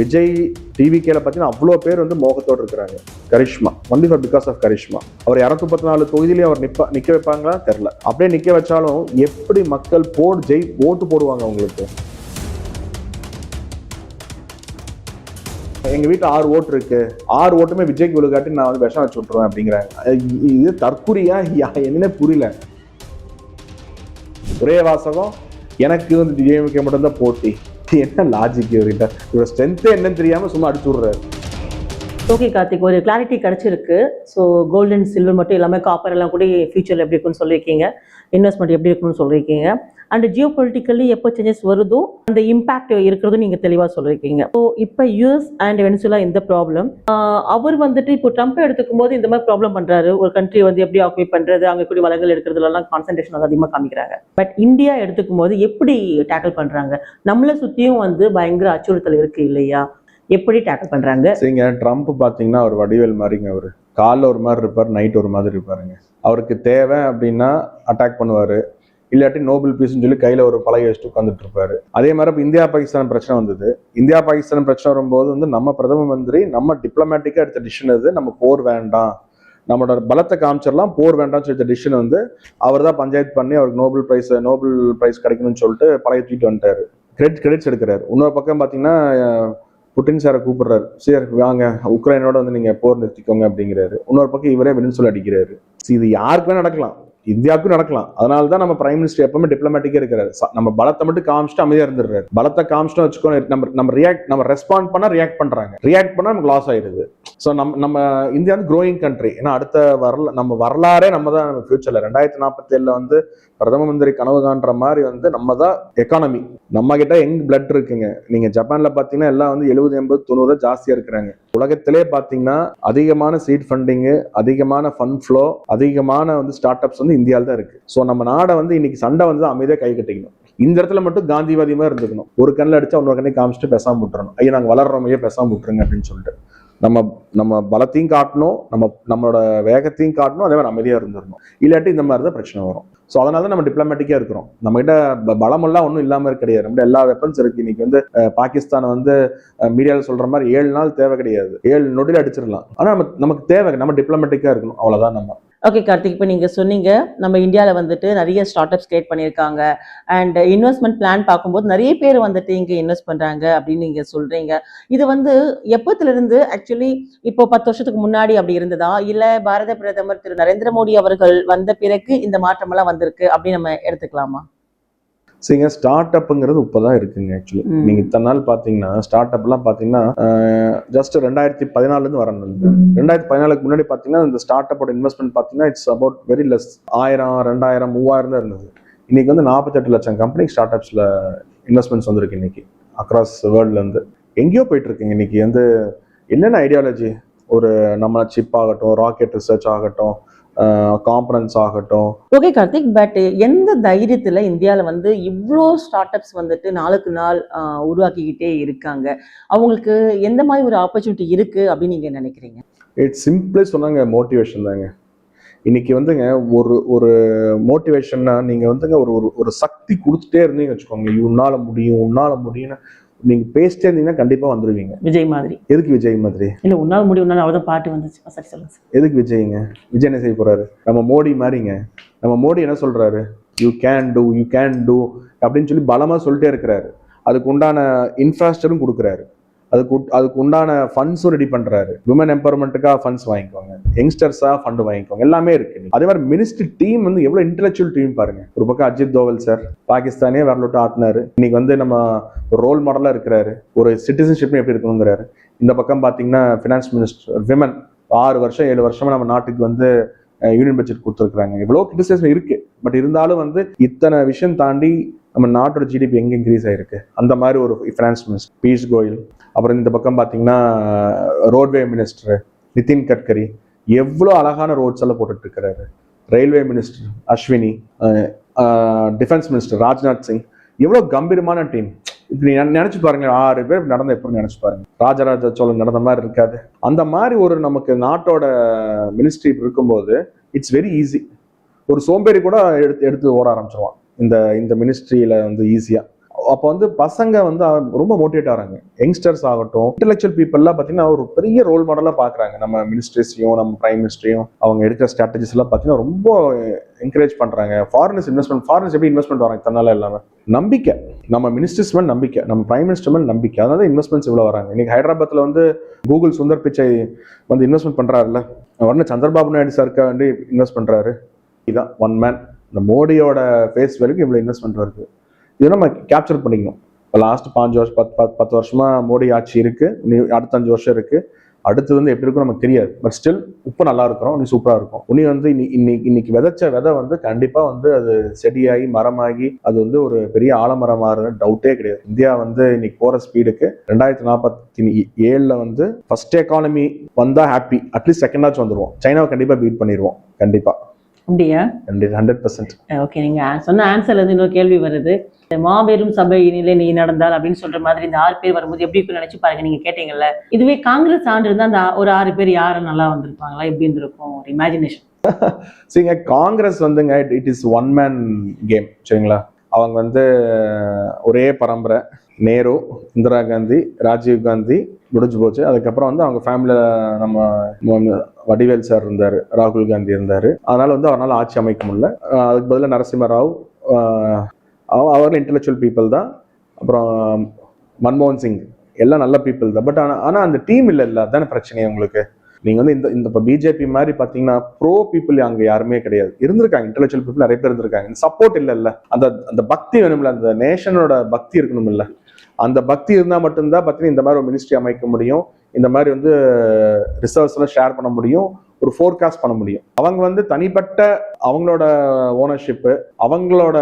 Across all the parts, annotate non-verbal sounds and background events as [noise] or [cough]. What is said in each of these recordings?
விஜய் டிவிகேல பார்த்தீங்கன்னா அவ்வளோ பேர் வந்து மோகத்தோடு இருக்கிறாங்க. Charisma only for because of charisma. அவர் இரநூத்தி முப்பத்தி நாலு தொகுதியிலேயே அவர் நிப்ப நிற்க வைப்பாங்களா? தெரில அப்படியே நிற்க வச்சாலும் எப்படி மக்கள் போடு ஜெய் ஓட்டு போடுவாங்க அவங்களுக்கு? எங்க வீட்டுல ஆறு ஓட்டு இருக்கு. ஆறு ஓட்டுமே விஜய்க்கு விழுகாட்டி நான் வந்து விஷம் வச்சு விட்டுருவேன் அப்படிங்கிறாங்க. இது தற்குறியா யா- என்னன்னே புரியல. ஒரே வாசகம். எனக்கு வந்து டிஎம்கே மட்டும்தான் போட்டி. [laughs] இது? என்ன லாஜிக் இவர்கிட்ட இவர் ஸ்ட்ரென்த்தே என்னன்னு தெரியாமல் சும்மா அடிச்சு விடுறாரு. ஓகே கார்த்திக் ஒரு கிளாரிட்டி கிடச்சிருக்கு. ஸோ கோல்டு அண்ட் சில்வர் மட்டும் எல்லாமே காப்பர் எல்லாம் கூட ஃபியூச்சரில் எப்படி இருக்குன்னு சொல்லியிருக்கீங்க. இன்வெஸ்ட்மெண்ட் எப்படி இருக்குன்னு சொல்லியிருக்கீங்க. அண்ட் ஜியோ பொலிட்டிக்கலி எப்போ சேஞ்சஸ் வருதோ அந்த இம்பாக்ட் இருக்கிறது நீங்கள் தெளிவாக சொல்லியிருக்கீங்க. ஸோ இப்போ யூஎஸ் அண்ட் வெனிசுலா இந்த ப்ராப்ளம் அவர் வந்துட்டு இப்போ ட்ரம்ப் எடுத்துக்கும் போது இந்த மாதிரி ப்ராப்ளம் பண்ணுறாரு ஒரு கண்ட்ரி வந்து எப்படி ஆக்குபை பண்ணுறது அங்கே கூடிய வளங்கள் எடுக்கிறதுலாம் கான்சன்ட்ரேஷன் வந்து அதிகமாக காமிக்கிறாங்க. பட் இந்தியா எடுத்துக்கும் போது எப்படி டேக்கிள் பண்ணுறாங்க நம்மளை சுற்றியும் வந்து பயங்கர அச்சுறுத்தல் இருக்கு இல்லையா? எப்படி டேக்கிள் பண்ணுறாங்க சரிங்க ட்ரம்ப் பாத்தீங்கன்னா ஒரு வடிவேல் மாதிரிங்க அவர். காலைல ஒரு மாதிரி இருப்பார் நைட் ஒரு மாதிரி இருப்பாருங்க. அவருக்கு தேவை அப்படின்னா அட்டாக் பண்ணுவார். இல்லாட்டி நோபல் பீஸ்னு சொல்லி கையில் ஒரு பழைய வச்சுட்டு உட்காந்துட்டு இருப்பாரு. அதே மாதிரி இப்போ இந்தியா பாகிஸ்தான் பிரச்சனை வந்தது. இந்தியா பாகிஸ்தான் பிரச்சனை வரும்போது வந்து நம்ம பிரதம மந்திரி நம்ம டிப்ளமேட்டிக்காக எடுத்த டிசிஷன் அது நம்ம போர் வேண்டாம். நம்மளோட பலத்தை காமிச்சிடலாம் போர் வேண்டாம்னு சொல்லி டிசிஷன் வந்து அவர் தான் பஞ்சாயத்து பண்ணி அவருக்கு நோபல் பிரைஸ் நோபல் பிரைஸ் கிடைக்கணும்னு சொல்லிட்டு பழைய தூக்கிட்டு வந்துட்டாரு. கிரெடிட் கிரெடிட்ஸ் எடுக்கிறாரு. இன்னொரு பக்கம் பார்த்தீங்கன்னா புட்டின் சாரை கூப்பிடுறாரு. சார் வாங்க உக்ரைனோட வந்து நீங்க போர் நிறுத்திக்கோங்க அப்படிங்கிறாரு. இன்னொரு பக்கம் இவரே வெனிசுலா அடிக்கிறாரு. See, இது யாருக்குமே நடக்கலாம். இந்தியாவுக்கும் நடக்கலாம். அதனால தான் நம்ம பிரைம் மினிஸ்டர் எப்பவுமே டிப்ளமேட்டிக்கே இருக்கிறாரு. நம்ம பலத்தை மட்டும் காமிச்சிட்டு அமைதியா இருந்துடுறாரு. பலத்தை காமிச்சிட்டு வச்சுக்கோ நம்ம நம்ம ரியாக்ட் நம்ம ரெஸ்பாண்ட் பண்ணா ரியாக்ட் பண்றாங்க. ரியாக்ட் பண்ணா நமக்கு லாஸ் ஆயிடுது. ஸோ நம்ம நம்ம இந்தியா வந்து க்ரோயிங் கண்ட்ரி ஏன்னா அடுத்த வரல நம்ம வரலாறே நம்ம தான் நம்ம ஃபியூச்சர்ல ரெண்டாயிரத்தி நாற்பத்தி ஏழுல வந்து பிரதம மந்திரி கனவு காண்ற மாதிரி வந்து நம்ம தான் எக்கானமி நம்ம கிட்ட எங் பிளட் இருக்குங்க. நீங்க ஜப்பான்ல பாத்தீங்கன்னா எல்லாம் வந்து எழுபது எண்பது தொண்ணூறு ஜாஸ்தியா இருக்கிறாங்க. உலகத்திலே பாத்தீங்கன்னா அதிகமான சீட் ஃபண்டிங்கு அதிகமான ஃபண்ட் ஃப்ளோ அதிகமான வந்து ஸ்டார்ட் அப்ஸ் வந்து இந்தியாவில் தான் இருக்கு. ஸோ நம்ம நாடை வந்து இன்னைக்கு சண்டை வந்து அமைதியாக கை கட்டிக்கணும். இந்த இடத்துல மட்டும் காந்திவாதியமாக இருந்துக்கணும். ஒரு கண்ணில் அடிச்சா இன்னொரு கண்ணை காமிச்சிட்டு பேசாம விட்டுறணும். ஐயா நாங்கள் வளர்றோமையே பேசாம விட்டுருங்க அப்படின்னு சொல்லிட்டு. நம்ம நம்ம பலத்தையும் காட்டணும் நம்ம நம்மளோட வேகத்தையும் காட்டணும் அதே மாதிரி அமைதியாக இருந்துடணும். இல்லாட்டி இந்த மாதிரி தான் பிரச்சனை வரும். ஸோ அதனால தான் நம்ம டிப்ளமேட்டிக்காக இருக்கிறோம். நம்ம கிட்ட பலமெல்லாம் ஒன்றும் இல்லாமல் கிடையாது. நம்ம எல்லா வெப்பன்ஸ் இருக்குது இன்னைக்கு வந்து பாகிஸ்தானை பாகிஸ்தான் வந்து மீடியாவில் சொல்ற மாதிரி ஏழு நாள் தேவை கிடையாது. ஏழு நொடியில் அடிச்சிடலாம். ஆனால் நம்ம நமக்கு தேவை நம்ம டிப்ளமேட்டிக்காக இருக்கணும். அவ்வளோதான் நம்ம. ஓகே கார்த்திக் இப்போ நீங்கள் சொன்னீங்க நம்ம இந்தியாவில் வந்துட்டு நிறைய ஸ்டார்ட் அப்ஸ் கிரியேட் பண்ணியிருக்காங்க. அண்ட் இன்வெஸ்ட்மெண்ட் பிளான் பார்க்கும்போது நிறைய பேர் வந்துட்டு இங்கே இன்வெஸ்ட் பண்ணுறாங்க அப்படின்னு நீங்கள் சொல்கிறீங்க இது வந்து எப்போத்திலிருந்து ஆக்சுவலி இப்போ பத்து வருஷத்துக்கு முன்னாடி அப்படி இருந்ததா? இல்லை பாரத பிரதமர் திரு நரேந்திர மோடி அவர்கள் வந்த பிறகு இந்த மாற்றமெல்லாம் வந்திருக்கு அப்படின்னு நம்ம எடுத்துக்கலாமா? சரிங்க ஸ்டார்ட் அப்புங்கிறது இப்போதான் இருக்குங்க ஆக்சுவலி ம். நீங்க இத்தனை நாள் பாத்தீங்கன்னா ஸ்டார்ட் அப்லாம் பாத்தீங்கன்னா ஜஸ்ட் ரெண்டாயிரத்தி பதினாலுல இருந்து வரணும் ரெண்டாயிரத்தி பதினாலுக்கு முன்னாடி பாத்தீங்கன்னா இந்த ஸ்டார்ட் அப்போட இன்வெஸ்ட்மெண்ட் பாத்தீங்கன்னா இட்ஸ் அபவுட் வெரி லெஸ் ஆயிரம் ரெண்டாயிரம் மூவாயிரம் தான் இருந்தது. இன்னைக்கு வந்து நாற்பத்தெட்டு லட்சம் கம்பெனி ஸ்டார்ட் அப்ஸ்ல இன்வெஸ்ட்மெண்ட்ஸ் வந்திருக்கு இன்னைக்கு அக்ராஸ் வேர்ல்ட்ல இருந்து. எங்கேயோ போயிட்டு இருக்குங்க இன்னைக்கு. வந்து என்னென்ன ஐடியாலஜி ஒரு நம்ம சிப் ஆகட்டும் ராக்கெட் ரிசர்ச் ஆகட்டும் காம்பனன்ஸ் ஆகட்டும். ஓகே கார்த்திக் பட் எந்த தைரியத்தில் இந்தியாவில் வந்து இவ்வளோ ஸ்டார்ட் அப்ஸ் வந்துட்டு நாளுக்கு நாள் உருவாக்கிக்கிட்டே இருக்காங்க? அவங்களுக்கு எந்த மாதிரி ஒரு ஆப்பர்ச்சுனிட்டி இருக்கு அப்படின்னு நீங்கள் நினைக்கிறீங்க? இட்ஸ் சிம்பிளே சொன்னாங்க மோட்டிவேஷன் தாங்க. இன்னைக்கு வந்துங்க ஒரு ஒரு மோட்டிவேஷன்னா நீங்க வந்துங்க ஒரு ஒரு ஒரு சக்தி கொடுத்துட்டே இருந்தீங்கன்னு வச்சுக்கோங்க உன்னால முடியும் உன்னால முடியும்னு நீங்க பேசிட்டே இருந்தீங்கன்னா கண்டிப்பா வந்துருவீங்க. விஜய் மாதிரி. எதுக்கு விஜய் மாதிரி? இல்லை உன்னால் முடியும் உன்னால் அவ்வளோதான் பாட்டு வந்துச்சு. சரி சொல்லுங்க சார் எதுக்கு விஜய்ங்க? விஜய் என்ன செய்ய போறாரு? நம்ம மோடி மாதிரிங்க. நம்ம மோடி என்ன சொல்றாரு? You can do you can do அப்படின்னு சொல்லி பலமா சொல்லிட்டே இருக்கிறாரு. அதுக்கு உண்டான இன்ஃப்ராஸ்ட்ரக்சரும் கொடுக்குறாரு. அதுக்கு உட்- அதுக்கு உண்டான ஃபண்ட்ஸும் ரெடி பண்றாரு. விமன் எம்பவர்மெண்ட்டுக்காக ஃபண்ட்ஸ் வாங்கிக்கோங்க. யங்ஸ்டர்ஸா ஃபண்ட் வாங்கிக்கோங்க. எல்லாமே இருக்கு அதே மாதிரி மினிஸ்ட்ரி டீம் வந்து எவ்வளவு இன்டெலெக்சுவல் டீம் பாருங்க. ஒரு பக்கம் அஜித் தோவல் சார் பாகிஸ்தானே வரலோட்டு ஆட்டினாரு. இன்னைக்கு வந்து நம்ம ஒரு ரோல் மாடலா இருக்கிறாரு. ஒரு சிட்டிசன்ஷிப் எப்படி இருக்கணுங்கிறாரு. இந்த பக்கம் பாத்தீங்கன்னா ஃபினான்ஸ் மினிஸ்டர் விமன் ஆறு வருஷம் ஏழு வருஷமா நம்ம நாட்டுக்கு வந்து யூனியன் பட்ஜெட் கொடுத்துருக்குறாங்க. எவ்வளோ கிரிட்டிசிசம் இருக்கு. பட் இருந்தாலும் வந்து இத்தனை விஷயம் தாண்டி நம்ம நாட்டோட ஜிடிபி எங்கே இன்க்ரீஸ் ஆயிருக்கு? அந்த மாதிரி ஒரு ஃபினான்ஸ் மினிஸ்டர் பியூஷ் கோயல் அப்புறம் இந்த பக்கம் பார்த்தீங்கன்னா ரோட்வே மினிஸ்டர் நிதின் கட்கரி எவ்வளோ அழகான ரோட்ஸ் எல்லாம் போட்டுட்டு இருக்கிறாரு. Railway minister Ashwini defence minister Rajnath Singh எவ்வளோ கம்பீரமான டீம் இப்படி நினைச்சு பாருங்க ஆறு பேர் நடந்த எப்படி நினைச்சு பாருங்க. ராஜராஜ சோழன் நடந்த மாதிரி இருக்காது. அந்த மாதிரி ஒரு நமக்கு நாட்டோட மினிஸ்ட்ரி இருக்கும்போது இட்ஸ் வெரி ஈஸி ஒரு சோம்பேறி கூட எடுத்து எடுத்து ஓட ஆரம்பிச்சிருவான். இந்த இந்த மினிஸ்ட்ரியில வந்து ஈஸியாக அப்போ வந்து பசங்க வந்து ரொம்ப மோட்டிவேட் ஆகிறாங்க யங்ஸ்டர்ஸ் ஆகட்டும் இன்டெலெக்சுவல் பீப்புளெலாம் பார்த்தீங்கன்னா ஒரு பெரிய ரோல் மாடலாக பார்க்குறாங்க நம்ம மினிஸ்ட்ரிஸையும் நம்ம பிரைம் மினிஸ்டரையும் அவங்க எடுக்கிற ஸ்ட்ராட்டஜிஸ் எல்லாம் பார்த்தீங்கன்னா ரொம்ப என்கரேஜ் பண்ணுறாங்க ஃபாரினர்ஸ் இன்வெஸ்ட்மெண்ட் ஃபாரினர்ஸ் எப்படி இன்வெஸ்ட்மெண்ட் வராங்க? தன்னால இல்லாமல் நம்பிக்கை. நம்ம மினிஸ்டர்ஸ் மேல் நம்பிக்கை. நம்ம பிரைம் மினிஸ்டர் மேல் நம்பிக்கை. அதனால இன்வெஸ்ட்மெண்ட்ஸ் இவ்வளோ வராங்க. இன்னைக்கு ஹைதராபாத்தில் வந்து கூகுள் சுந்தர் பிச்சை வந்து இன்வெஸ்ட்மெண்ட் பண்ணுறாருல உடனே சந்திரபாபு நாயுடு சாருக்கு வந்து இன்வெஸ்ட் பண்ணுறாரு இதுதான் ஒன் மேன் இந்த மோடியோட ஃபேஸ் வரைக்கும் இவ்வளோ இன்வெஸ்ட்மெண்ட் வருது. இதை நம்ம கேப்சர் பண்ணிக்கணும். இப்போ லாஸ்ட் பாஞ்சு வருஷம் பத்து பத்து பத்து வருஷமா மோடி ஆட்சி இருக்கு. நீ அடுத்த அஞ்சு வருஷம் இருக்கு. அடுத்து வந்து எப்படி இருக்கும் நமக்கு தெரியாது. பட் ஸ்டில் இப்போ நல்லா இருக்கிறோம் நீ சூப்பரா இருக்கும். உனி வந்து இன்னி- இன்னைக்கு இன்னைக்கு விதைச்ச விதை வந்து கண்டிப்பா வந்து அது செடியாகி மரமாகி அது வந்து ஒரு பெரிய ஆலமரம் மாறுற டவுட்டே கிடையாது. இந்தியா வந்து இன்னைக்கு போற ஸ்பீடுக்கு ரெண்டாயிரத்தி நாற்பத்தி ஏழுல வந்து ஃபர்ஸ்ட் எக்கானமி வந்தா ஹாப்பி அட்லீஸ்ட் செகண்டாச்சும் வந்துருவோம். சைனாவை கண்டிப்பா பீட் பண்ணிடுவோம் கண்டிப்பா. அப்படியா? ஹண்ட்ரட் பர்சன்ட் ஓகே நீங்க ஆ- சொன்ன ஆன்சர்ல இருந்து இன்னொரு கேள்வி வருது. இந்த மாபெரும் சபையினிலே நீ நடந்தால் அப்படின்னு சொல்ற மாதிரி இந்த ஆறு பேர் வரும்போது எப்படி இருக்கும்னு நினைச்சு பாருங்க நீங்க கேட்டீங்கல்ல. இதுவே காங்கிரஸ் ஆண்டு இருந்தா அந்த ஒரு ஆறு பேர் யாரும் நல்லா வந்திருப்பாங்களா? எப்படி இருந்திருக்கும்? ஒரு [laughs] இமேஜினேஷன் சரிங்க காங்கிரஸ் வந்துங்க it is one man game சரிங்களா? அவங்க வந்து ஒரே பரம்பரை. நேரு இந்திரா காந்தி ராஜீவ் காந்தி முடிஞ்சு போச்சு. அதுக்கப்புறம் வந்து அவங்க ஃபேமிலியில் நம்ம வடிவேல் சார் இருந்தார் ராகுல் காந்தி இருந்தார். அதனால் வந்து அவரால் ஆட்சி அமைக்க முடியல. அதுக்கு பதிலாக நரசிம்ம ராவ் அவ- அவர்கள் இன்டெலெக்சுவல் பீப்புள் தான். அப்புறம் மன்மோகன் சிங் எல்லாம் நல்ல பீப்புள் தான். பட் ஆனால் ஆனால் அந்த டீம் இல்லை இல்லை அதுதானே பிரச்சனை உங்களுக்கு? நீங்க வந்து இந்த இந்த இப்போ பிஜேபி மாதிரி பாத்தீங்கன்னா ப்ரோ பீப்புள் அங்க யாருமே கிடையாது. இருந்திருக்காங்க இன்டெலெக்சுவல் பீப்புள் நிறைய பேர் இருந்திருக்காங்க. சப்போர்ட் இல்ல இல்ல அந்த அந்த பக்தி வேணும்ல. அந்த நேஷனோட பக்தி இருக்கணும் இல்ல அந்த பக்தி இருந்தா மட்டும்தான் பார்த்தீங்கன்னா இந்த மாதிரி ஒரு மினிஸ்ட்ரி அமைக்க முடியும். இந்த மாதிரி வந்து ரிசர்வ்ஸ் எல்லாம் ஷேர் பண்ண முடியும். ஒரு ஃபோர்காஸ்ட் பண்ண முடியும். அவங்க வந்து தனிப்பட்ட அவங்களோட ஓனர்ஷிப்பு அவங்களோட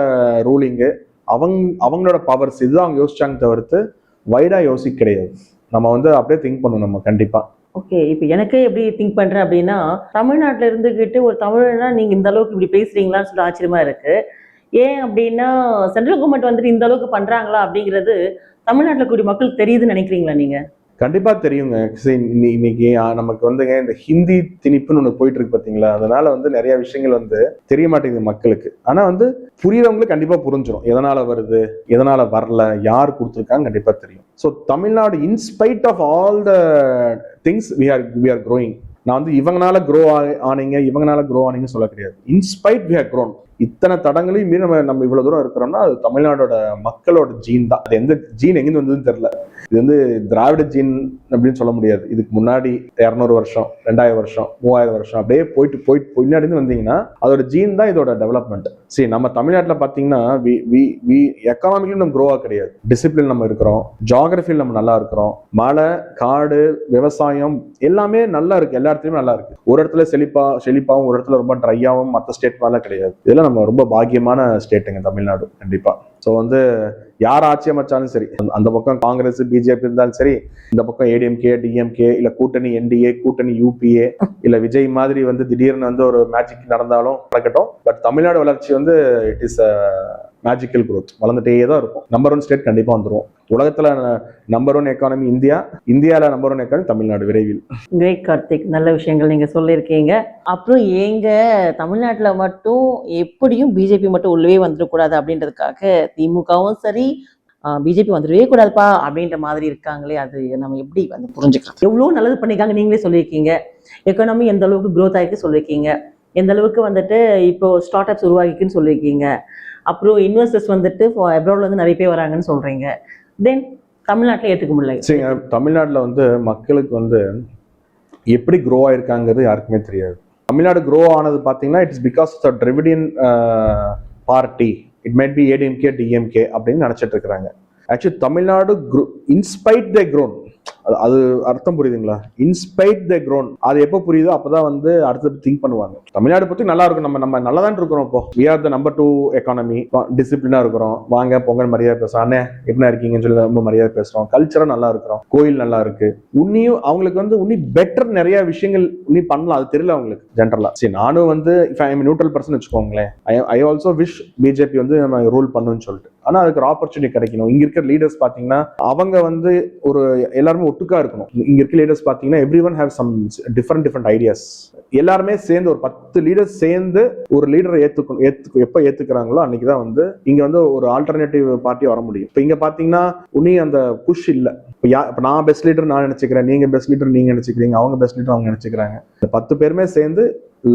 ரூலிங்கு அவங்க அவங்களோட பவர்ஸ் இதுதான் அவங்க யோசிச்சாங்க தவிர்த்து வைடா யோசிக்க கிடையாது. நம்ம வந்து அப்படியே திங்க் பண்ணணும் நம்ம கண்டிப்பாக ஓகே இப்போ எனக்கே எப்படி திங்க் பண்ணுறேன் அப்படின்னா தமிழ்நாட்டில் இருந்துக்கிட்டு ஒரு தமிழனா நீங்கள் இந்த அளவுக்கு இப்படி பேசுகிறீங்களான்னு சொல்லி ஆச்சரியமா இருக்குது ஏன் அப்படின்னா சென்ட்ரல் கவர்மெண்ட் வந்துட்டு இந்த அளவுக்கு பண்ணுறாங்களா அப்படிங்கிறது தமிழ்நாட்டில் கூடிய மக்கள் தெரியுதுன்னு நினைக்கிறீங்களா நீங்கள் கண்டிப்பா தெரியுங்க. இன்னைக்கு நமக்கு வந்துங்க இந்த ஹிந்தி திணிப்புன்னு ஒண்ணு போயிட்டு இருக்கு பாத்தீங்களா? அதனால வந்து நிறைய விஷயங்கள் வந்து தெரிய மாட்டேங்குது மக்களுக்கு. ஆனா வந்து புரியறவங்களுக்கு கண்டிப்பா புரிஞ்சிடும் எதனால வருது? எதனால வரல? யார் கொடுத்துருக்காங்க கண்டிப்பா தெரியும். So Tamil Nadu in spite of all the things we are we are growing நான் வந்து இவங்கனால க்ரோ ஆனீங்க இவங்கனால க்ரோ ஆனீங்கன்னு சொல்ல கிடையாது. இன்ஸ்பைட் வி ஆர் க்ரோன் இத்தனை தடங்களையும் மீறி நம்ம நம்ம இவ்வளவு தூரம் இருக்கிறோம்னா அது தமிழ்நாடோட மக்களோட ஜீன் தான். அது எந்த ஜீன் எங்கிருந்து வந்ததுன்னு தெரியல. இது வந்து திராவிட ஜீன் அப்படின்னு சொல்ல முடியாது. இதுக்கு முன்னாடி இரநூறு வருஷம் ரெண்டாயிரம் வருஷம் மூவாயிரம் வருஷம் அப்படியே போயிட்டு போயிட்டு பின்னாடி இருந்து வந்தீங்கன்னா அதோட ஜீன் தான் இதோட டெவலப்மெண்ட் சரி நம்ம தமிழ்நாட்டில் பார்த்தீங்கன்னா வி வி வி எக்கனாமிக்கலும் நம்ம க்ரோவாக கிடையாது. டிசிப்ளின் நம்ம இருக்கிறோம். ஜாகிரபியில் நம்ம நல்லா இருக்கிறோம். மழை காடு விவசாயம் எல்லாமே நல்லா இருக்கு. எல்லா இடத்துலையுமே நல்லா இருக்கு. ஒரு இடத்துல செழிப்பா செழிப்பாகவும் ஒரு இடத்துல ரொம்ப ட்ரையாகவும் மற்ற ஸ்டேட் மேலே கிடையாது. இதெல்லாம் நம்ம ரொம்ப பாக்கியமான ஸ்டேட்டுங்க தமிழ்நாடு கண்டிப்பா. ஸோ வந்து யார் ஆட்சி அமைச்சாலும் சரி அந்த- அந்த பக்கம் காங்கிரஸ் பிஜேபி இருந்தாலும் சரி இந்த பக்கம் ஏடிஎம்கே டிஎம்கே இல்ல கூட்டணி என்டிஏ கூட்டணி யூபிஏ இல்ல விஜய் மாதிரி வந்து திடீர்னு வந்து ஒரு மேஜிக் நடந்தாலும் நடக்கட்டும். பட் தமிழ்நாடு வளர்ச்சி வந்து இட் இஸ் மேஜிக்கல் குரோத் வளர்ந்துட்டே தான் இருக்கும். நம்பர் ஒன் ஸ்டேட் கண்டிப்பா வந்துடும் உலகத்துல நம்பர் ஒன் எக்கானமி இந்தியா. இந்தியால நம்பர் ஒன் எக்கானமி தமிழ்நாடு விரைவில். கிரேட் கார்த்திக். நல்ல விஷயங்கள் நீங்க சொல்லியிருக்கீங்க. அப்புறம் எங்க தமிழ்நாட்டுல மட்டும் எப்படியும் பிஜேபி மட்டும் உள்ளவே வந்துடக்கூடாது அப்படின்றதுக்காக திமுகவும் சரி பிஜேபி வந்துடவே கூடாதுப்பா அப்படின்ற மாதிரி இருக்காங்களே அது நம்ம எப்படி வந்து புரிஞ்சுக்கலாம்? எவ்வளோ நல்லது பண்ணியிருக்காங்க நீங்களே சொல்லியிருக்கீங்க. எக்கானமி எந்த அளவுக்கு க்ரோத் ஆகிருக்கு சொல்லியிருக்கீங்க. எந்த அளவுக்கு வந்துட்டு இப்போ ஸ்டார்ட் அப்ஸ் உருவாகிக்குன்னு சொல்லியிருக்கீங்க. அப்புறம் இன்வெஸ்டர்ஸ் வந்துட்டு அப்ராட்ல இருந்து நிறைய பேர் வராங்கன்னு சொல்றீங்க. தென் தமிழ்நாட்டில் ஏற்றுக்க முடியல. சரிங்க. தமிழ்நாட்டில் வந்து மக்களுக்கு வந்து எப்படி க்ரோ ஆயிருக்காங்கிறது யாருக்குமே தெரியாது. தமிழ்நாடு க்ரோ ஆனது பார்த்தீங்கன்னா it's because the Dravidian party it made by ADMK DMK அப்படின்னு நினச்சிட்டு இருக்கிறாங்க. Actually Tamil Nadu in spite the grown அது அர்த்தம் புரியுதுங்களா? இன்ஸ்பைட் த க்ரோன் அது எப்போ புரியுதோ அப்போதான் வந்து அடுத்தது திங்க் பண்ணுவாங்க. தமிழ்நாடு பற்றி நல்லா இருக்கும். நம்ம நம்ம நல்லா தான் இருக்கிறோம் இப்போ. We are the number two economy டிசிப்ளினா இருக்கிறோம். வாங்க பொங்கல் மரியாதை பேசுறோம். அண்ணே என்ன இருக்கீங்கன்னு சொல்லி ரொம்ப மரியாதை பேசுறோம். கல்ச்சரா நல்லா இருக்கிறோம். கோயில் நல்லா இருக்கு. உன்னியும் அவங்களுக்கு வந்து உன்னி பெட்டர் நிறைய விஷயங்கள் உன்னி பண்ணலாம். அது தெரியல அவங்களுக்கு ஜென்ரலா சரி நானும் வந்து இஃப் ஐ நியூட்ரல் பர்சன் வச்சுக்கோங்களேன். I I also wish BJP வந்து நம்ம ரூல் பண்ணுன்னு சொல்லிட்டு. ஆனா அதுக்கு ஒரு ஆப்பர்ச்சுனிட்டி கிடைக்கணும். இங்க இருக்கிற லீடர்ஸ் பாத்தீங்கன்னா அவங்க வந்து ஒரு எல்லாருமே ஒட்டுக்கா இருக்கணும். இங்க இருக்க லீடர்ஸ் பாத்தீங்கன்னா every one have some different different ideas எல்லாருமே சேர்ந்து ஒரு பத்து லீடர்ஸ் சேர்ந்து ஒரு லீடரை ஏத்துக்கணும் ஏத்து எப்ப ஏத்துக்கிறாங்களோ அன்னைக்கு தான் வந்து இங்க வந்து ஒரு ஆல்டர்னேட்டிவ் பார்ட்டி வர முடியும். இப்போ இங்க பாத்தீங்கன்னா உனி அந்த புஷ் இல்ல. இப்போ யா இப்போ நான் பெஸ்ட் லீடர் நான் நினைச்சுக்கிறேன் நீங்க பெஸ்ட் லீடர் நீங்க நினைச்சுக்கிறீங்க அவங்க பெஸ்ட் லீடர் அவங்க நினைச்சுக்கிறாங்க. இந்த பத்து பேருமே சேர்ந்து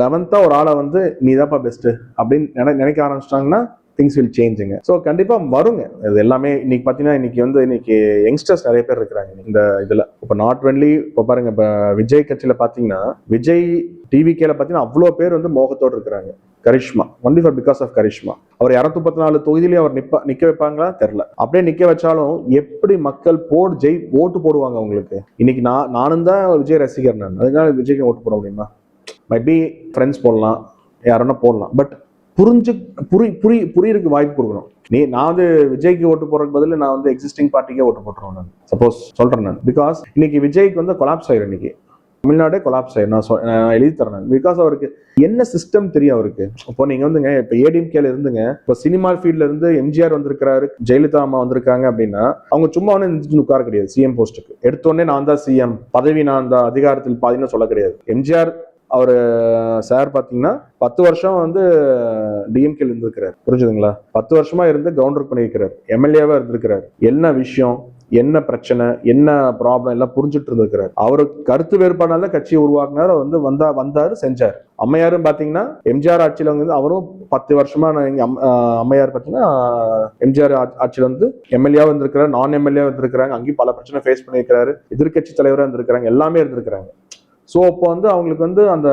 லெவன்த்தா ஒரு ஆளை வந்து நீ தான்ப்பா பெஸ்ட் அப்படின்னு நினை நினைக்க ஆரம்பிச்சிட்டாங்கன்னா திங்ஸ் வில் சேஞ்சுங்க ஸோ கண்டிப்பா வருங்க. இது எல்லாமே இன்னைக்கு பார்த்தீங்கன்னா இன்னைக்கு வந்து இன்னைக்கு யங்ஸ்டர்ஸ் நிறைய பேர் இருக்கிறாங்க இந்த இதுல. இப்போ நாட் ஒன்லி இப்போ பாருங்க இப்போ விஜய் கட்சியில பார்த்தீங்கன்னா விஜய் டிவி கேல பார்த்தீங்கன்னா அவ்வளோ பேர் வந்து மோகத்தோடு இருக்கிறாங்க. Charisma. Only for because of charisma. அவர் இரநூத்தி முப்பத்தி நாலு தொகுதியிலேயே அவர் நிப்ப நிக்க வைப்பாங்களா? தெரில அப்படியே நிக்க வச்சாலும் எப்படி மக்கள் போடு ஜெய் ஓட்டு போடுவாங்க அவங்களுக்கு? இன்னைக்கு நான் நானும் தான் விஜய் ரசிகர் நான். அதுக்காக விஜய்க்கு ஓட்டு போட முடியுமா? மைபி ஃப்ரெண்ட்ஸ் போடலாம். யாருன்னா போடலாம். பட் புரிஞ்சு புரி புரி புரியறதுக்கு வாய்ப்பு கொடுக்கணும். நீ நான் வந்து விஜய்க்கு ஓட்டு போடுறதுக்கு பதில் நான் வந்து எக்ஸிஸ்டிங் பார்ட்டிக்கே ஓட்டு போட்டுருவேன் நான். சப்போஸ் சொல்றேன் நான். பிகாஸ் இன்னைக்கு விஜய்க்கு வந்து கொலாப்ஸ் ஆயிரும் இன்னைக்கு. தமிழ்நாடே கொலாப்ஸ் ஆயிரும். நான் சொ- நான் எழுதி தரேன் பிகாஸ் அவருக்கு என்ன சிஸ்டம் தெரியும் அவருக்கு? இப்போ நீங்க வந்துங்க இப்போ ஏடிஎம்கேல இருந்துங்க. இப்போ சினிமா ஃபீல்ட்ல இருந்து எம்ஜிஆர் வந்திருக்கிறாரு ஜெயலலிதா அம்மா வந்திருக்காங்க அப்படின்னா அவங்க சும்மா ஒன்று உட்கார கிடையாது சிஎம் போஸ்ட்டுக்கு எடுத்தோடனே நான் தான் சிஎம் பதவி நான் தான் அதிகாரத்தில் பாதின்னு சொல்ல கிடையாது. எம்ஜிஆர் அவர் சார் பார்த்தீங்கன்னா பத்து வருஷம் வந்து டிஎம்கேல இருந்திருக்கிறார். புரிஞ்சுதுங்களா? பத்து வருஷமா இருந்து கவுண்டர் பண்ணியிருக்கிறார். எம்எல்ஏவா இருந்திருக்கிறார். என்ன விஷயம் என்ன பிரச்சனை என்ன ப்ராப்ளம் எல்லாம் புரிஞ்சுட்டு இருந்திருக்கிறார். அவருக்கு கருத்து வேறுபாடால கட்சியை உருவாக்குனார். வந்து வந்தா வந்தாரு செஞ்சார். அம்மையாரும் பாத்தீங்கன்னா எம்ஜிஆர் ஆட்சியில வந்து அவரும் பத்து வருஷமா நான் அம்மையார் பாத்தீங்கன்னா எம்ஜிஆர் ஆட்சியில வந்து எம்எல்ஏவா இருந்திருக்கிறார். நான் எம்எல்ஏ இருந்திருக்கிறாங்க. அங்கேயும் பல பிரச்சனை ஃபேஸ் பண்ணியிருக்கிறாரு. எதிர்க்கட்சி தலைவராக இருந்திருக்கிறாங்க. எல்லாமே இருந்திருக்கிறாங்க. ஸோ அப்போ வந்து அவங்களுக்கு வந்து அந்த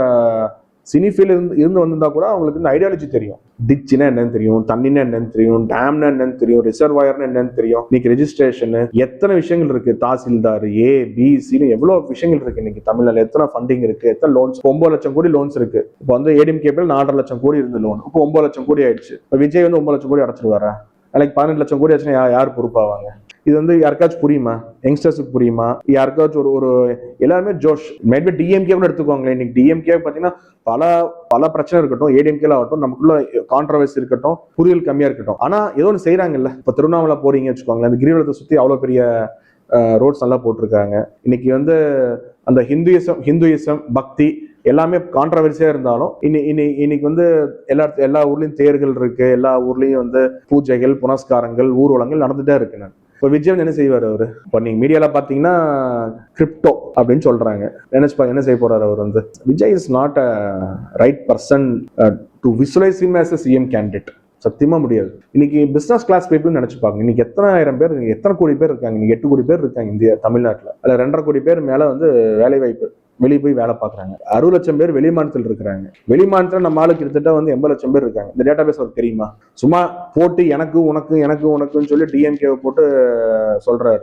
சினி ஃபீல்ட் இருந்து இருந்து வந்திருந்தா கூட அவங்களுக்கு இந்த ஐடியாலஜி தெரியும். டிச்சுனா என்னன்னு தெரியும் தண்ணினா என்னன்னு தெரியும் டேம்னா என்னன்னு தெரியும் ரிசர்வாயர்னா என்னன்னு தெரியும். இன்னைக்கு ரெஜிஸ்ட்ரேஷன் எத்தனை விஷயங்கள் இருக்கு? தாசில்தார் ஏ பி சின்னு விஷயங்கள் இருக்கு இன்னைக்கு தமிழ்நாடு எத்தனை ஃபண்டிங் இருக்கு? எத்தனை லோன்ஸ் ஒன்பது லட்சம் கோடி லோன்ஸ் இருக்கு. இப்போ வந்து ஏடிஎம் கேபிள் நாலரை லட்சம் கோடி இருந்த லோன் இப்போ ஒன்பது லட்சம் கோடி ஆயிடுச்சு. இப்போ விஜய் வந்து ஒன்பது லட்சம் கோடி அடைச்சிருவாரா? நாளைக்கு பதினெட்டு லட்சம் கோடி ஆச்சுன்னா யார் பொறுப்பாவாங்க? இது வந்து யாருக்காச்சும் புரியுமா? யங்ஸ்டர்ஸுக்கு புரியுமா? யாருக்காச்சும் ஒரு ஒரு எல்லாருமே ஜோஷ். மேட்பே டிஎம்கே கூட எடுத்துக்கோங்களேன். இன்னைக்கு டிஎம்கே பார்த்தீங்கன்னா பல பல பிரச்சனை இருக்கட்டும் ஏடிஎம்கேல ஆகட்டும் நமக்குள்ள கான்ட்ரவர்சி இருக்கட்டும் புரியல் கம்மியா இருக்கட்டும். ஆனா ஏதோ ஒன்று செய்கிறாங்கல்ல இப்போ திருவண்ணாமலை போறீங்க வச்சுக்கோங்களேன். அந்த கிரிவலத்தை சுத்தி அவ்வளோ பெரிய ரோட்ஸ் நல்லா போட்டிருக்காங்க. இன்னைக்கு வந்து அந்த ஹிந்துயிசம் ஹிந்துயிசம் பக்தி எல்லாமே கான்ட்ரவர்சியா இருந்தாலும் இனி இன்னி இன்னைக்கு வந்து எல்லா எல்லா ஊர்லயும் தேர்கள் இருக்கு எல்லா ஊர்லயும் வந்து பூஜைகள் புனஸ்காரங்கள் ஊர்வலங்கள் நடந்துட்டே இருக்கு. நான் இப்போ விஜயம் என்ன செய்வார் அவர்? இப்போ நீங்க மீடியால பாத்தீங்கன்னா கிரிப்டோ அப்படின்னு சொல்றாங்க. என்ன என்ன செய்ய போறாரு அவர் வந்து? Vijay is not a right person to visualise him as a CM candidate சத்தியமா முடியாது. இன்னைக்கு பிசினஸ் கிளாஸ் பீப்புள் நினச்சிப்பாங்க இன்னைக்கு எத்தனை ஆயிரம் பேர் எத்தனை கோடி பேர் இருக்காங்க? இன்னைக்கு எட்டு கோடி பேர் இருக்காங்க இந்தியா தமிழ்நாட்டில். அதில் ரெண்டரை கோடி பேர் மேலே வந்து வேலை வாய்ப்பு வெளியே போய் வேலை பார்க்குறாங்க அறுபது லட்சம் பேர் வெளி மாநிலத்தில் இருக்கிறாங்க. வெளி மாநிலத்தில் நம்ம ஆளு கிட்டத்தட்ட வந்து எண்பது லட்சம் பேர் இருக்காங்க. இந்த டேட்டா பேஸ் அவருக்கு தெரியுமா? சும்மா போட்டு எனக்கு உனக்கு எனக்கு உனக்குன்னு சொல்லி டிஎம்கேவை போட்டு சொல்கிறார்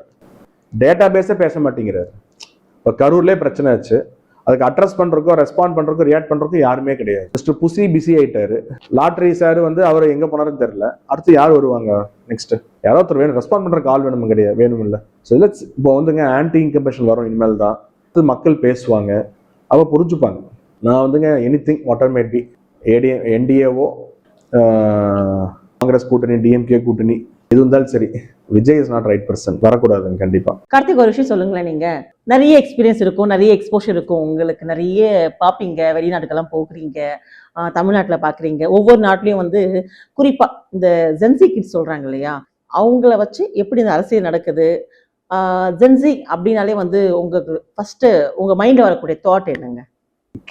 டேட்டா பேஸே பேச மாட்டேங்கிறாரு. இப்போ கரூர்லேயே பிரச்சனை ஆச்சு. அதுக்கு அட்ரஸ் பண்ணுறக்கோ ரெஸ்பாண்ட் பண்ணுறக்கோ ரியாக்ட் பண்ணுறக்கோ யாருமே கிடையாது. ஃபஸ்ட்டு புசி பிஸி ஆகிட்டாரு லாட்ரி சார் வந்து அவர் எங்கே போனாருன்னு தெரியல. அடுத்து யார் வருவாங்க? நெக்ஸ்ட் யாரோ ஒருத்தர் வேணும். ரெஸ்பாண்ட் பண்றதுக்கு ஆள் வேணும் கிடையாது. வேணும் இல்லை ஸோ இதில் இப்போ வந்துங்க ஆன்டி இன்கம்பேஷன் வரும். இனிமேல் தான் மக்கள் பேசுவாங்க அவ புரிஞ்சுப்பாங்க. நான் வந்துங்க anything whether made by AD என்டிஏவோ Congress கூட்டணி டிஎம்கே கூட்டணி எது இருந்தாலும் சரி Vijay is not right person வரக்கூடாதுங்க கண்டிப்பா. கார்த்திக் ஒரு விஷயம் சொல்லுங்களேன் நீங்க. நிறைய எக்ஸ்பீரியன்ஸ் இருக்கும் நிறைய எக்ஸ்போஷர் இருக்கும். உங்களுக்கு நிறைய பார்ப்பீங்க வெளிநாட்டுக்கெல்லாம் போகிறீங்க தமிழ்நாட்டில் பார்க்குறீங்க பாக்குறீங்க. ஒவ்வொரு நாட்டிலையும் வந்து குறிப்பா இந்த ஜென்சி கிட்ஸ் சொல்றாங்க இல்லையா? அவங்கள வச்சு எப்படி இந்த அரசியல் நடக்குது? ஜென்சி அப்படின்னாலே வந்து உங்களுக்கு ஃபஸ்ட்டு உங்கள் மைண்டில் வரக்கூடிய தாட் என்னங்க?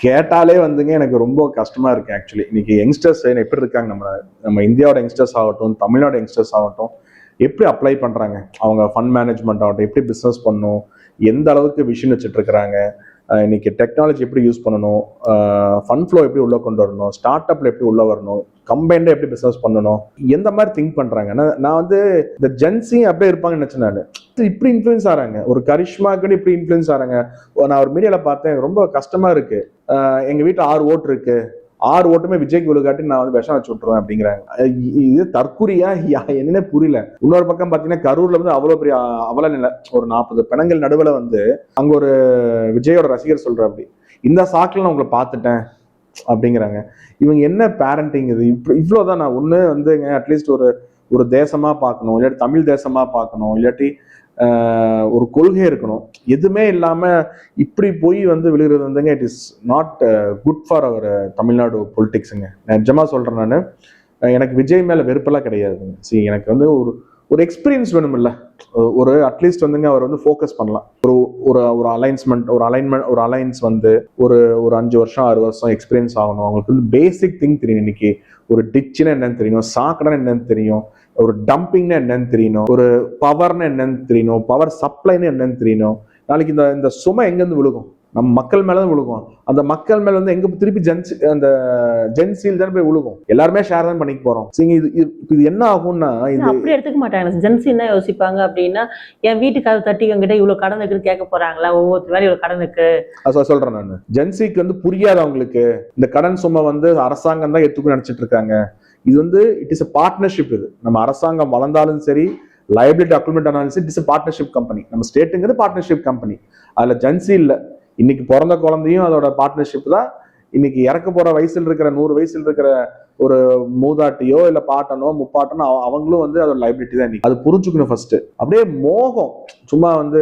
கேட்டாலே வந்துங்க எனக்கு ரொம்ப கஷ்டமா இருக்கு ஆக்சுவலி இன்னைக்கு யங்ஸ்டர்ஸ் எப்படி இருக்காங்க? நம்ம நம்ம இந்தியாவோட யங்ஸ்டர்ஸ் ஆகட்டும் தமிழ்நாடு யங்ஸ்டர்ஸ் ஆகட்டும் எப்படி அப்ளை பண்றாங்க? அவங்க ஃபண்ட் மேனேஜ்மெண்ட் ஆகட்டும் எப்படி பிஸ்னஸ் பண்ணணும்? எந்த அளவுக்கு விஷன் வச்சுட்டு இருக்கிறாங்க? இன்னைக்கு டெக்னாலஜி எப்படி யூஸ் பண்ணணும்? ஃபண்ட் ஃப்ளோ எப்படி உள்ளே கொண்டு வரணும்? ஸ்டார்ட் அப்ல எப்படி உள்ளே வரணும்? கம்பைண்டா எப்படி பிஸ்னஸ் பண்ணணும்? எந்த மாதிரி திங்க் பண்ணுறாங்க நான் வந்து இந்த ஜென்ஸி அப்படியே இருப்பாங்கன்னு நினச்சேன் நான். இப்படி இன்ஃப்ளூயன்ஸ் ஆகிறாங்க ஒரு கரிஷ்மாக்குன்னு இப்படி இன்ஃப்ளூயன்ஸ் ஆகிறாங்க நான் ஒரு மீடியாவில் பார்த்தேன் ரொம்ப கஷ்டமாக இருக்குது எங்கள் வீட்டில் ஆறு ஓட்டு இருக்குது ஆறு ஓட்டுமே விஜய்க்கு விழுகாட்டி நான் வந்து விஷம் வச்சு விட்டுருவேன் அப்படிங்கிறாங்க. இது தற்குறியா? என்னன்னே புரியல. இன்னொரு பக்கம் பாத்தீங்கன்னா கரூர்ல வந்து அவ்வளவு பெரிய அவல நிலை. ஒரு நாற்பது பிணங்கள் நடுவில் வந்து அங்க ஒரு விஜயோட ரசிகர் சொல்ற அப்படி இந்த சாக்கில் நான் உங்களை பார்த்துட்டேன் அப்படிங்கிறாங்க. இவங்க என்ன பேரண்டிங் இது? இப்ப இவ்வளோதான் நான் ஒன்று வந்துங்க அட்லீஸ்ட் ஒரு ஒரு தேசமா பார்க்கணும் இல்லாட்டி தமிழ் தேசமா பார்க்கணும் இல்லாட்டி ஒரு கொள்கை இருக்கணும். எதுவுமே இல்லாம இப்படி போய் வந்து விழுகிறது வந்துங்க it is not good for our Tamil Nadu பொலிட்டிக்ஸுங்க நிஜமா சொல்றேன் நான். எனக்கு விஜய் மேல வெறுப்பெல்லாம் கிடையாதுங்க. சரி எனக்கு வந்து ஒரு ஒரு எக்ஸ்பீரியன்ஸ் வேணுமில்ல. ஒரு அட்லீஸ்ட் வந்துங்க அவர் வந்து ஃபோக்கஸ் பண்ணலாம். ஒரு ஒரு அலைன்ஸ்மெண்ட் ஒரு அலைன்மெண்ட் ஒரு அலைன்ஸ் வந்து ஒரு ஒரு அஞ்சு வருஷம் ஆறு வருஷம் எக்ஸ்பீரியன்ஸ் ஆகணும். அவங்களுக்கு வந்து பேசிக் திங் தெரியும் இன்னைக்கு. ஒரு டிச்சுன்னா என்னன்னு தெரியணும் சாக்கடைன்னு என்னன்னு தெரியும் ஒரு டம்பிங்னா என்னன்னு தெரியணும் ஒரு பவர்னு என்னன்னு தெரியணும் பவர் சப்ளைன்னு என்னன்னு தெரியணும் நாளைக்கு இந்த இந்த சுமை எங்கேருந்து விழுகும்? நம்ம மக்கள் மேல தான் விழுகும். அந்த மக்கள் மேல வந்து எங்க திருப்பி ஜென்ஸ் அந்த ஜென்சில் தான் போய் விழுகும். எல்லாருமே ஷேர் தான் பண்ணிக்க போறோம். சரிங்க இது இது என்ன ஆகும்னா இது அப்படி எடுத்துக்க மாட்டாங்க. ஜென்சி என்ன யோசிப்பாங்க அப்படின்னா என் வீட்டுக்கார தட்டி என்கிட்ட இவ்வளவு கடன் இருக்குன்னு கேட்க போறாங்களா? ஒவ்வொருத்தர் வேலை இவ்வளவு கடன் இருக்கு. சொல்றேன் நான். ஜென்சிக்கு வந்து புரியாது அவங்களுக்கு. இந்த கடன் சுமை வந்து அரசாங்கம் தான் எடுத்துக்கும் நினைச்சிட்டு இருக்காங்க. இது வந்து இட் இஸ் a பார்ட்னர்ஷிப் இது. நம்ம அரசாங்கம் வளர்ந்தாலும் சரி லைபிலிட்டி அக்ரிமெண்ட் ஆனாலும் சரி இட்ஸ் பார்ட்னர்ஷிப் கம்பெனி நம்ம ஸ்டேட்டுங்கிறது பார்ட்னர்ஷிப் கம்பெனி அதுல ஜென்சி இல்ல. இன்னைக்கு பிறந்த குழந்தையும் அதோட பார்ட்னர்ஷிப் தான். இன்னைக்கு இறக்க போற வயசுல இருக்கிற நூறு வயசுல இருக்கிற ஒரு மூதாட்டியோ இல்ல பாட்டனோ முப்பாட்டனோ அவ- அவங்களும் வந்து அதோட லைபிலிட்டி தான் அது புரிஞ்சுக்கணும் ஃபர்ஸ்ட் அப்படியே மோகம். சும்மா வந்து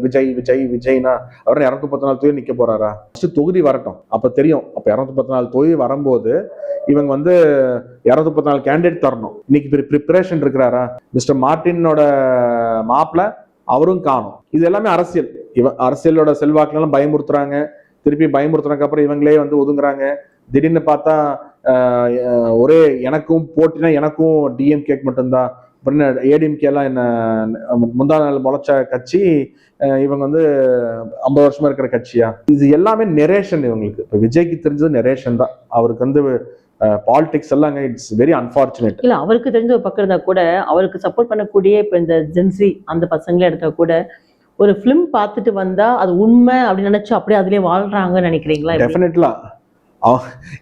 விஜய் விஜய் விஜய்னா அவர் இரநூத்தி பத்து நாள் தொழில் நிக்க போறாரா? ஃபர்ஸ்ட் தொகுதி வரட்டும். அப்ப தெரியும். அப்ப இரநூத்தி பத்து நாள் தொழில் வரும்போது இவங்க வந்து இரநூத்தி பத்து நாள் கேண்டிடேட் தரணும். இன்னைக்கு ப்ரிப்பரேஷன் இருக்கிறாரா? மிஸ்டர் மார்டினோட மாப்பிள அவரும் காணும். இது எல்லாமே அரசியல். இவன் அரசியலோட செல்வாக்குலாம் பயமுறுத்துறாங்க. திருப்பி பயமுறுத்துறதுக்கு அப்புறம் இவங்களே வந்து ஒதுங்குறாங்க. திடீர்னு பார்த்தா ஒரே எனக்கும் போட்டினா எனக்கும் டிஎம்கேக்கு மட்டும்தான். அப்படின்னு ஏடிஎம்கே எல்லாம் என்ன முந்தா நாள் முளைச்ச கட்சி இவங்க வந்து ஐம்பது வருஷமா இருக்கிற கட்சியா? இது எல்லாமே நெரேஷன் இவங்களுக்கு. இப்போ விஜய்க்கு தெரிஞ்சது நெரேஷன் தான். அவருக்கு வந்து பாலிடிக்ஸ் எல்லாங்க இட்ஸ் வெரி அன்பார்ச்சுனேட் இல்ல அவருக்கு தெரிஞ்ச ஒரு பக்கம் இருந்தா கூட அவருக்கு சப்போர்ட் பண்ணக்கூடிய இப்ப இந்த ஜென்சி அந்த பசங்களே எடுத்தா கூட ஒரு ஃபிலிம் பார்த்துட்டு வந்தா அது உண்மை அப்படின்னு நினைச்சு அப்படியே அதுலயே வாழ்றாங்கன்னு நினைக்கிறீங்களா எப்படி?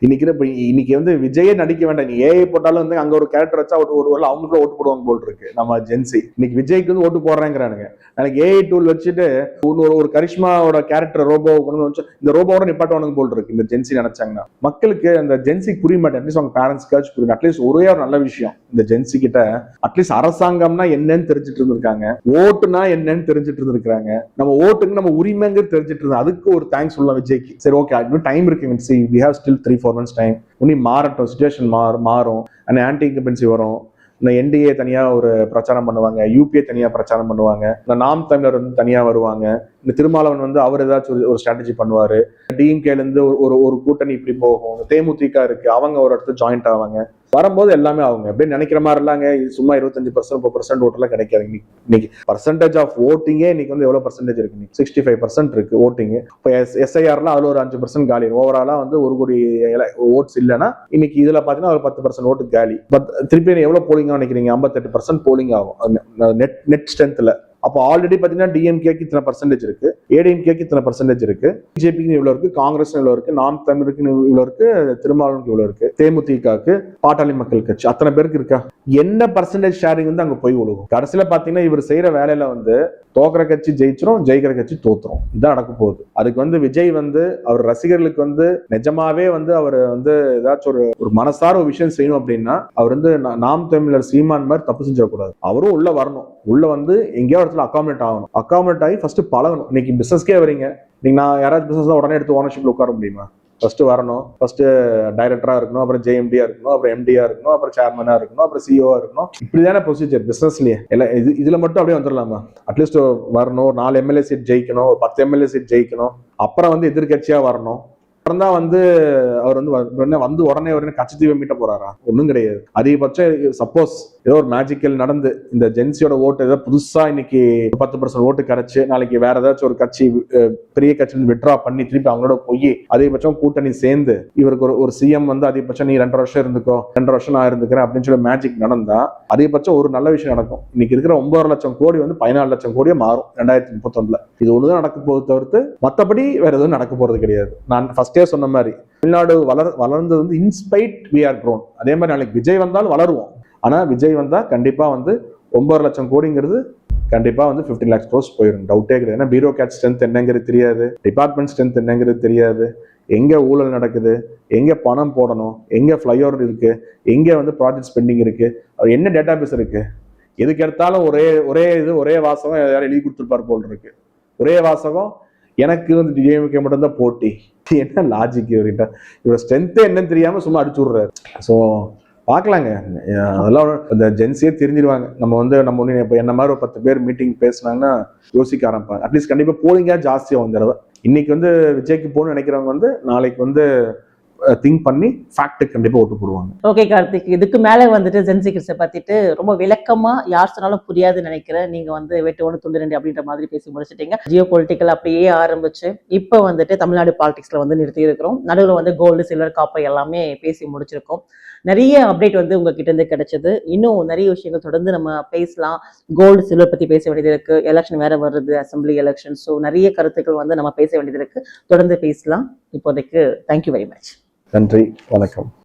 இன்னைக்கு இப்போ இன்னைக்கு வந்து விஜயே நடிக்க வேண்டாம். நீ ஏஐ போட்டாலும் வந்து அங்க ஒரு கேரக்டர் வச்சா ஒரு ஒரு வேளை அவங்களுக்கு ஓட்டு போடுவாங்க போல் இருக்கு. நம்ம ஜென்சி இன்னைக்கு விஜய்க்கு வந்து ஓட்டு போடுறேங்கிறானுங்க. எனக்கு ஏஐ டூல் வச்சுட்டு இன்னொரு ஒரு கரிஷ்மாவோட கேரக்டர் ரோபோ கொண்டு வச்சு இந்த ரோபோவோட நிப்பாட்டுவானுங்க போல் இருக்கு இந்த ஜென்சி நினைச்சாங்கன்னா. மக்களுக்கு அந்த ஜென்சி புரிய மாட்டேன். அட்லீஸ்ட் அவங்க பேரண்ட்ஸ்க்காச்சும் புரியும் அட்லீஸ்ட் ஒரே ஒரு நல்ல விஷயம். இந்த ஜென்சி கிட்ட அட்லீஸ்ட் அரசாங்கம்னா என்னன்னு தெரிஞ்சுட்டு இருந்திருக்காங்க. ஓட்டுனா என்னன்னு தெரிஞ்சுட்டு இருந்திருக்காங்க நம்ம ஓட்டுக்கு நம்ம உரிமைங்கிறது தெரிஞ்சுட்டு இருந்தோம் அதுக்கு ஒரு தேங்க்ஸ் சொல்லலாம் விஜய்க்கு. சரி ஓகே இன்னும் டைம் இருக்கு see we have still three four months time உனி மாறட்டும் சுச்சுவேஷன் மாறு மாறும். அண்ட் ஆன்டி இன்கம்பன்சி வரும். இந்த என்டிஏ தனியாக ஒரு பிரச்சாரம் பண்ணுவாங்க. யூபிஏ தனியாக பிரச்சாரம் பண்ணுவாங்க. இந்த நாம் தமிழர் வந்து தனியாக வருவாங்க. இந்த திருமாவளவன் வந்து அவர் ஏதாச்சும் ஒரு- ஒரு ஸ்ட்ராட்டஜி பண்ணுவார். டிஎம்கேலேருந்து ஒரு- ஒரு கூட்டணி இப்படி போகும். தேமுதிக இருக்குது அவங்க ஒரு இடத்துல ஜாயிண்ட் ஆவாங்க. வரும்போது எல்லாமே அவங்க அப்படின்னு நினைக்கிற மாதிரி இல்லாங்க. இது சும்மா இருபத்தஞ்சு பர்சன்ட் இப்போ பர்சன்ட் ஓட்டுலாம் கிடைக்காது. இன்னைக்கு பர்சன்டேஜ் ஆஃப் ஓட்டிங்கே இன்னைக்கு வந்து எவ்வளோ பர்சன்டேஜ் இருக்கு? சிக்ஸ்டி ஃபைவ் பர்சன்ட் இருக்கு ஓட்டிங் இப்போ எஸ் எஸ்ஐஆர்ல அதில் ஒரு அஞ்சு பர்சன்ட் காலி. ஓவராலாக வந்து ஒரு கோடி ஓட்ஸ் இல்லைன்னா இன்னைக்கு இதில் பார்த்தீங்கன்னா ஒரு பத்து பர்சன்ட் ஓட்டு காலி. பட் திருப்பி எவ்வளோ போலிங் நினைக்கிறீங்க? ஐம்பத்தெட்டு பர்சன்ட் போலிங் ஆகும். நெட் நெட் ஸ்ட்ரென்த்தில் அப்போ ஆல்ரெடி பார்த்தீங்கன்னா டிஎம்கேக்கு இத்தனை பர்சன்டேஜ் இருக்கு. ஏடிஎம்கேக்கு இத்தனை பர்சன்டேஜ் இருக்கு. பிஜேபிக்கு இவ்வளோ இருக்கு. காங்கிரஸ் இவ்வளோ இருக்கு. நாம் தமிழுக்கு இவ்வளோ இருக்கு. திருமாவளவனுக்கு இவ்வளோ இருக்கு. தேமுதிகக்கு பாட்டாளி மக்கள் கட்சி. அத்தனை பேருக்கு இருக்கா? என்ன பர்சன்டேஜ் ஷேரிங் வந்து அங்கே போய் விழுகும் கடைசியில் பார்த்தீங்கன்னா இவர் செய்கிற வேலையில வந்து தோக்குற கட்சி ஜெயிச்சிரும் ஜெயிக்கிற கட்சி தோத்துரும். இதான் நடக்க போகுது. அதுக்கு வந்து விஜய் வந்து அவர் ரசிகர்களுக்கு வந்து நிஜமாவே வந்து அவர் வந்து ஏதாச்சும் ஒரு ஒரு மனசார ஒரு விஷயம் செய்யணும் அப்படின்னா அவர் வந்து நாம் தமிழர் சீமான் மாதிரி தப்பு செஞ்சிடக்கூடாது. அவரும் உள்ள வரணும். உள்ள வந்து எங்கேயோ ஒரு இடத்துல அக்காமடேட் ஆகணும். அக்காமடேட் ஆகி ஃபர்ஸ்ட் பழகணும். இன்னைக்கு பிசினஸ்க்கே வரீங்க. நீங்க நான் யாராச்சும் பிசினஸ் உடனே எடுத்து ஓனர்ஷிப்ல உட்கார முடியுமா? ஃபர்ஸ்ட் வரணும். ஃபர்ஸ்ட் டைரக்டரா இருக்கணும் அப்புறம் ஜேஎம்டியா இருக்கணும் அப்புறம் எம்டியா இருக்கணும் அப்புறம் சேர்மனா இருக்கணும் அப்புறம் சிஓ இருக்கணும். இப்படிதானே ப்ரொசீஜர் பிசினஸ்லயே எல்லாம் இது இதுல மட்டும் அப்படியே வந்துடலாமா அட்லீஸ்ட் வரணும் ஒரு நாலு எம்எல்ஏ சீட் ஜெயிக்கணும் ஒரு பத்து எம்எல்ஏ சீட் ஜெயிக்கணும். அப்புறம் வந்து எதிர்க்கட்சியா வரணும். அப்புறம் தான் வந்து அவர் வந்து வ- உடனே வந்து உடனே உடனே கட்சி தீவை மீட்ட போறாரா? ஒன்றும் கிடையாது. அதிகபட்சம் சப்போஸ் ஏதோ ஒரு மேஜிக்கல் நடந்து இந்த ஜென்சியோட ஓட்டு ஏதோ புதுசா இன்னைக்கு பத்து பர்சன்ட் ஓட்டு கிடைச்சு நாளைக்கு வேற ஏதாச்சும் ஒரு கட்சி பெரிய கட்சி விட்ரா பண்ணி திருப்பி அவங்களோட போய் அதிகபட்சம் கூட்டணி சேர்ந்து இவருக்கு ஒரு ஒரு சிஎம் வந்து அதிகபட்சம் நீ ரெண்டரை வருஷம் இருந்துக்கோ ரெண்டரை வருஷம் நான் இருந்துக்கிறேன் அப்படின்னு சொல்லி மேஜிக் நடந்தா அதிகபட்சம் ஒரு நல்ல விஷயம் நடக்கும். இன்னைக்கு இருக்கிற ஒன்பது லட்சம் கோடி வந்து பதினாலு லட்சம் கோடியே மாறும் ரெண்டாயிரத்தி முப்பத்தொன்னுல. இது ஒண்ணுதான் நடக்க போகுது தவிர்த்து மத்தபடி வேற எதுவும் நடக்க போறது கிடையாது. நான் ஃபர்ஸ்டே சொன்ன மாதிரி தமிழ்நாடு வளர் வளர்ந்தது வந்து இன்ஸ்பைட் வி ஆர் க்ரோன் அதே மாதிரி நாளைக்கு விஜய் வந்தாலும் வளருவோம். ஆனால் விஜய் வந்தால் கண்டிப்பாக வந்து ஒன்பது லட்சம் கோடிங்கிறது கண்டிப்பாக வந்து 15 லேக்ஸ் க்ரோஸ் போயிடும் டவுட்டே கிடையாது. ஏன்னா பீரோ கேட் ஸ்ட்ரென்த் என்னங்கிறது தெரியாது. டிபார்ட்மெண்ட் ஸ்ட்ரென்த் என்னங்கிறது தெரியாது. எங்கே ஊழல் நடக்குது? எங்கே பணம் போடணும்? எங்கே ஃப்ளைஓவர் இருக்குது எங்கே வந்து ப்ராஜெக்ட் ஸ்பெண்டிங் இருக்குது அவர் என்ன டேட்டா பேஸ் இருக்குது எதுக்கு எடுத்தாலும் ஒரே ஒரே இது ஒரே வாசகம் யாரும் எழுதி கொடுத்துருப்பார் போல் இருக்கு. ஒரே வாசகம் எனக்கு வந்து டிஎம்கே மட்டும்தான் போட்டி. [laughs] என்ன லாஜிக் இவர்கிட்ட? இவரோட ஸ்ட்ரென்த்தே என்னன்னு தெரியாமல் சும்மா அடிச்சு விடுறாரு. ஸோ பார்க்கலாங்க. அதெல்லாம் அந்த ஜென்ஸியே தெரிஞ்சிருவாங்க. நம்ம வந்து நம்ம ஒன்று இப்போ என்ன மாதிரி ஒரு பத்து பேர் மீட்டிங் பேசுனாங்கன்னா யோசிக்க ஆரம்பிப்பாங்க. அட்லீஸ்ட் கண்டிப்பாக போலிங்காக ஜாஸ்தியாக வந்து தடவை. இன்னைக்கு வந்து விஜய்க்கு போகணும்னு நினைக்கிறவங்க வந்து நாளைக்கு வந்து திங்க் பண்ணி ஃபேக்ட்டுக்கு கண்டிப்பாக ஓட்டு போடுவாங்க ஓகே கார்த்திக். இதுக்கு மேல வந்துட்டு ஜென்சி கிட்ஸை பத்திட்டு ரொம்ப விளக்கமா யார் சொன்னாலும் புரியாதுன்னு நினைக்கிறேன். நீங்க வந்து வெட்டு ஒன்று துண்டு ரெண்டு அப்படின்ற மாதிரி பேசி முடிச்சிட்டீங்க. ஜியோ பொலிட்டிக்கல் அப்படியே ஆரம்பிச்சு இப்போ வந்துட்டு தமிழ்நாடு பாலிடிக்ஸ்ல வந்து நிறுத்தி இருக்கிறோம். நடுவில் வந்து கோல்டு சில்வர் காப்பர் எல்லாமே பேசி முடிச்சிருக்கோம். நிறைய அப்டேட் வந்து உங்ககிட்ட இருந்து கிடைச்சது. இன்னும் நிறைய விஷயங்கள் தொடர்ந்து நம்ம பேசலாம். கோல்டு சில்வர் பத்தி பேச வேண்டியது இருக்கு. எலெக்ஷன் வேற வருது அசம்பிளி எலெக்ஷன் ஸோ நிறைய கருத்துக்கள் வந்து நம்ம பேச வேண்டியது இருக்கு. தொடர்ந்து பேசலாம். இப்போதைக்கு தேங்க்யூ வெரி மச் நன்றி வணக்கம்.